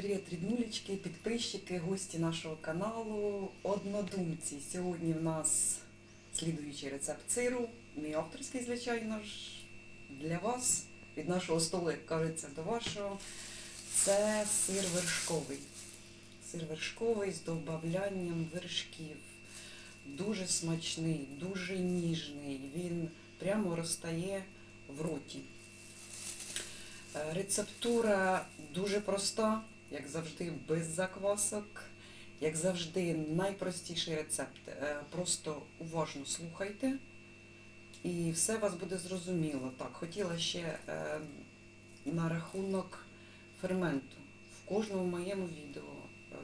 Привіт, ріднулечки, підписчики, гості нашого каналу, однодумці. Сьогодні в нас слідуючий рецепт сиру, мій авторський, звичайно ж, для вас, від нашого столу, як кажеться, до вашого. Це сир вершковий. Сир вершковий з додаванням вершків. Дуже смачний, дуже ніжний. Він прямо розтає в роті. Е, Рецептура дуже проста, як завжди, без заквасок. Як завжди, найпростіший рецепт. Е, Просто уважно слухайте, і все вас буде зрозуміло. Так, хотіла ще е, на рахунок ферменту. В кожному моєму відео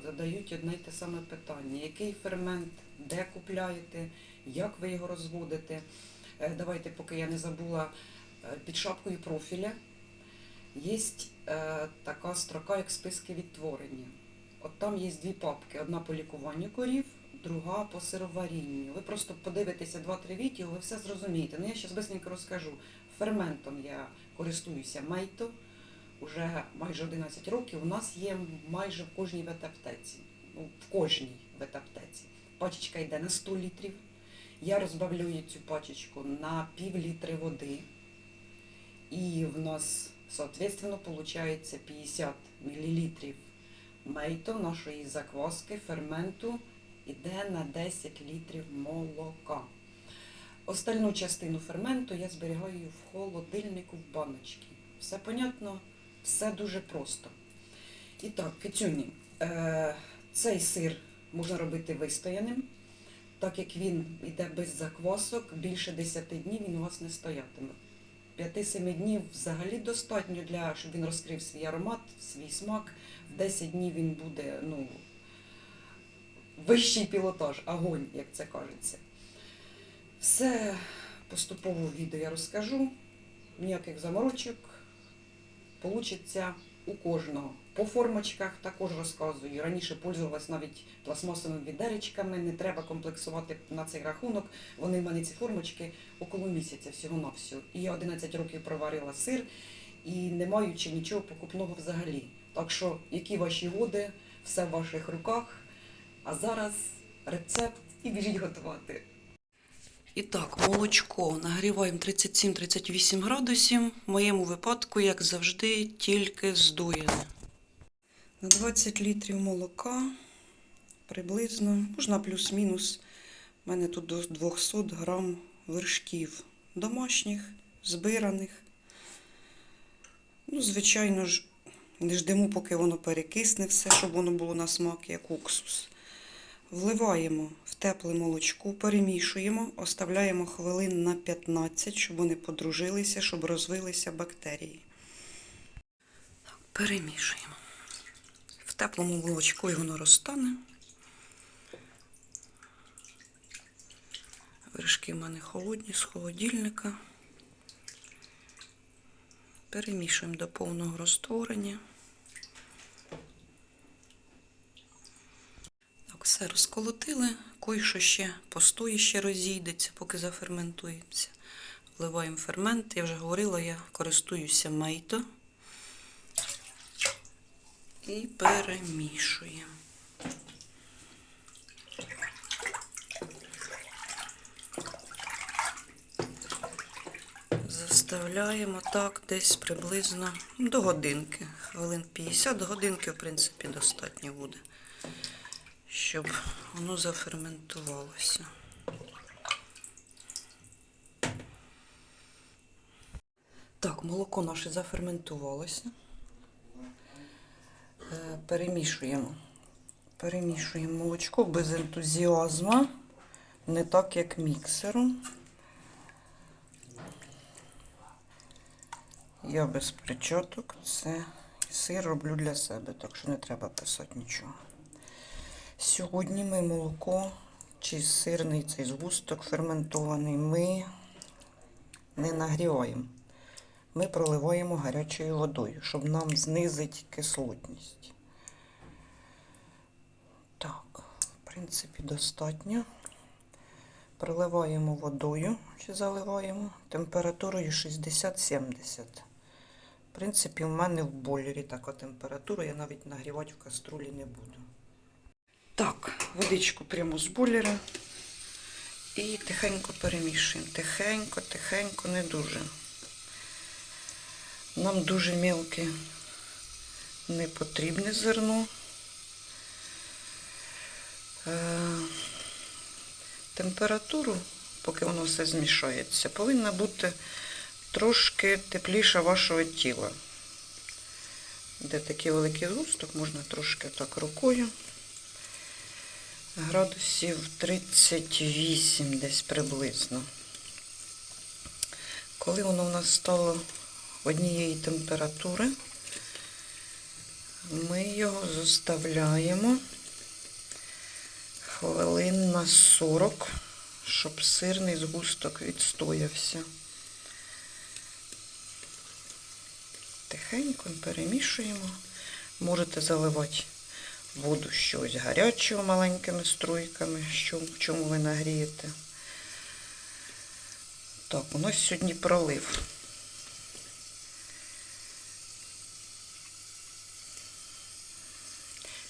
задають одне й те саме питання: який фермент, де купляєте, як ви його розводите. Е, Давайте, поки я не забула, е, під шапкою профіля є е, така строка, як списки відтворення. От там є дві папки: одна по лікуванню корів, друга по сироварінню. Ви просто подивитеся два-три відео, ви все зрозумієте. Ну я зараз бистренько розкажу. Ферментом я користуюся мейто уже майже 11 років. У нас є майже в кожній ветаптеці. Ну, в кожній ветаптеці. Пачечка йде на 100 літрів. Я розбавлюю цю пачечку на пів літри води. І в нас, соответственно, получается 50 мл мейто нашої закваски, ферменту, іде на 10 літрів молока. Остальну частину ферменту я зберігаю в холодильнику в баночці. Все понятно, все дуже просто. І так, кицюні, е, цей сир можна робити вистояним, так як він йде без заквасок, більше 10 днів він у вас не стоятиме. 5-7 днів взагалі достатньо для, щоб він розкрив свій аромат, свій смак. В 10 днів він буде ну, вищий пілотаж, агонь, як це кажеться. Все поступово в відео я розкажу. Ніяких заморочок. Получиться у кожного. По формочках також розказую. Раніше пользувалась навіть пластмасовими відеречками, не треба комплексувати на цей рахунок. Вони в мене ці формочки около місяця всього на всього. І я 11 років проварила сир і не маючи нічого покупного взагалі. Так що, які ваші годи, все в ваших руках. А зараз рецепт і біжіть готувати. І так, молочко нагріваємо 37-38 градусів. В моєму випадку, як завжди, тільки здоєне. На 20 літрів молока приблизно, можна плюс-мінус. У мене тут до 200 грам вершків домашніх, збираних. Ну, звичайно ж, не ждемо, поки воно перекисне все, щоб воно було на смак, як уксус. Вливаємо в тепле молочко, перемішуємо, оставляємо хвилин на 15, щоб вони подружилися, щоб розвилися бактерії. Перемішуємо. Теплому молочку воно розтане. Вершки в мене холодні з холодильника. Перемішуємо до повного розтворення. Так, все розколотили, кое-що ще постоїть, ще розійдеться, поки заферментується. Вливаємо фермент. Я вже говорила, я користуюся мейто. І перемішуємо. Заставляємо так десь приблизно до годинки. Хвилин 50 до годинки, в принципі, достатньо буде щоб воно заферментувалося. Так, молоко наше заферментувалося. Перемішуємо. Перемішуємо молочко без ентузіазму, не так, як міксером. Я без причоток це сир роблю для себе, так що не треба писати нічого. Сьогодні ми молоко чи сирний цей згусток ферментований ми не нагріваємо. Ми проливаємо гарячою водою, щоб нам знизити кислотність. Так, в принципі, достатньо. Проливаємо водою чи заливаємо температурою 60-70. В принципі, у мене в бойлері така температура, я навіть нагрівати в каструлі не буду. Так, водичку прямо з бойлера. І тихенько перемішуємо. Тихенько, тихенько, не дуже. Нам дуже мілке не потрібне зерно. Температуру, поки воно все змішається, повинна бути трошки тепліша вашого тіла. Де такий великий згусток, можна трошки так рукою. Градусів 38 десь приблизно. Коли воно у нас стало однієї температури, ми його заставляємо хвилин на 40, щоб сирний згусток відстоявся. Тихенько перемішуємо. Можете заливати воду щось гарячого маленькими струйками, що, в чому ви нагрієте. Так, у нас сьогодні пролив.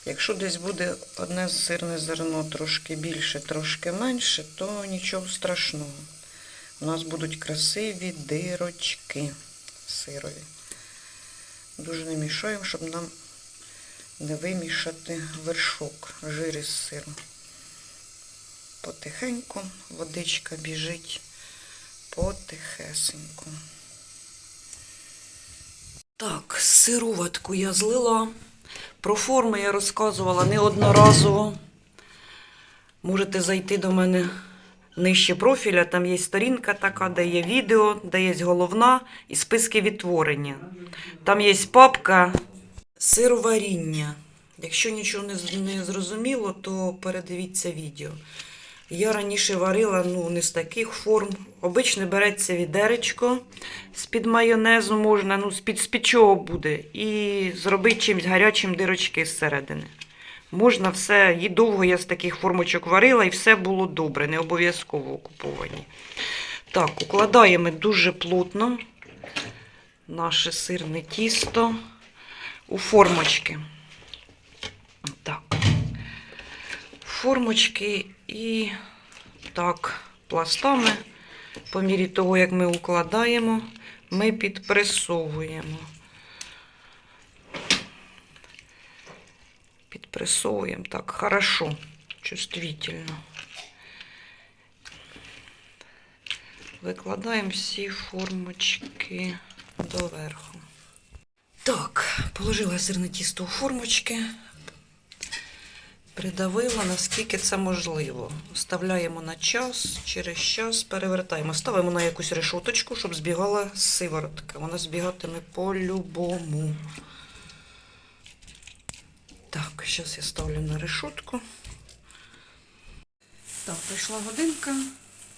Якщо десь буде одне сирне зерно трошки більше, трошки менше, то нічого страшного. У нас будуть красиві дирочки сирові. Дуже не мішаємо, щоб нам не вимішати вершок, жир із сиру. Потихеньку водичка біжить потихесеньку. Так, сироватку я злила. Про форми я розказувала неодноразово. Можете зайти до мене нижче профіля, там є сторінка така, де є відео, де є головна і списки відтворення. Там є папка сироваріння. Якщо нічого не, зрозуміло, то передивіться відео. Я раніше варила ну, не з таких форм. Обично береться відеречко з-під майонезу можна, ну, з-під, з-під чого буде, і зробити чимось гарячим дирочки зсередини. Можна все, і довго я з таких формочок варила, і все було добре, не обов'язково окуповані. Так, укладаємо дуже плотно наше сирне тісто у формочки. Так. Формочки і так, пластами, по мірі того, як ми укладаємо, ми підпресовуємо. Підпресовуємо так, хорошо, чувствительно. Викладаємо всі формочки доверху. Так, положила сирне тісто у формочки, придавила, наскільки це можливо. Вставляємо на час, через час перевертаємо. Ставимо на якусь решоточку, щоб збігала сиворотка. Вона збігатиме по-любому. Так, зараз я ставлю на решотку. Так, прийшла годинка.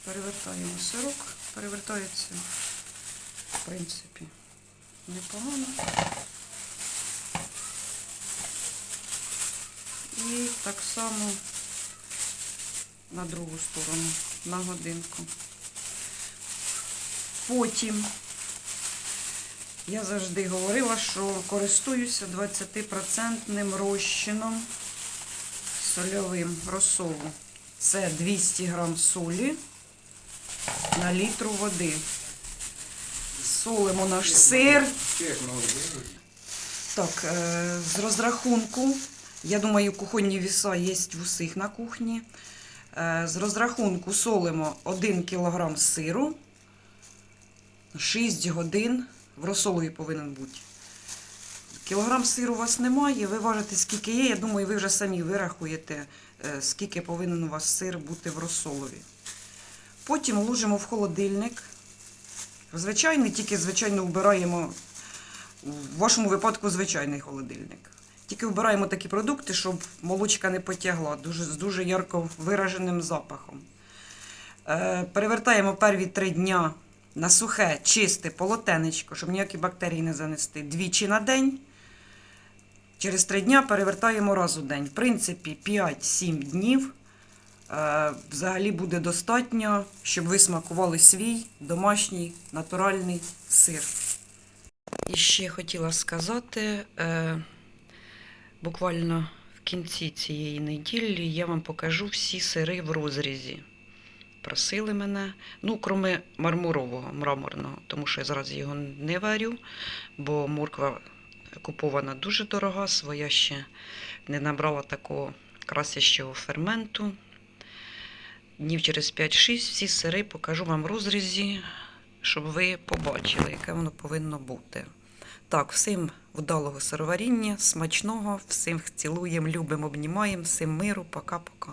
Перевертаємо сирок. Перевертається, в принципі, непогано. І так само на другу сторону, на годинку. Потім я завжди говорила, що користуюся 20% розчином сольовим розсолу. Це 200 грам солі на літру води. Солимо наш сир. Так, е, з розрахунку, я думаю, кухонні віса є в усіх на кухні. Е, З розрахунку солимо 1 кг сиру, 6 годин в розсолові повинен бути. Кілограм сиру у вас немає, ви важите, скільки є. Я думаю, ви вже самі вирахуєте, е, скільки повинен у вас сир бути в розсолові. Потім ложимо в холодильник. Звичайний, тільки звичайно вбираємо в вашому випадку звичайний холодильник. Тільки вбираємо такі продукти, щоб молочка не потягла, дуже, з дуже ярко вираженим запахом. Е, перевертаємо перві три дня на сухе, чисте полотенечко, щоб ніякі бактерії не занести. Двічі на день. Через три дня перевертаємо раз у день. В принципі, 5-7 днів е, взагалі буде достатньо, щоб ви смакували свій домашній натуральний сир. І ще хотіла сказати, е, буквально в кінці цієї неділі я вам покажу всі сири в розрізі. Просили мене, ну, кроме мармурового, мраморного, тому що я зараз його не варю, бо морква купована дуже дорога, своя ще не набрала такого красящого ферменту. Днів через 5-6 всі сири покажу вам в розрізі, щоб ви побачили, яке воно повинно бути. Так, всім вдалого сироваріння, смачного, всім цілуємо, любимо, обнімаємо, всім миру, пока-пока.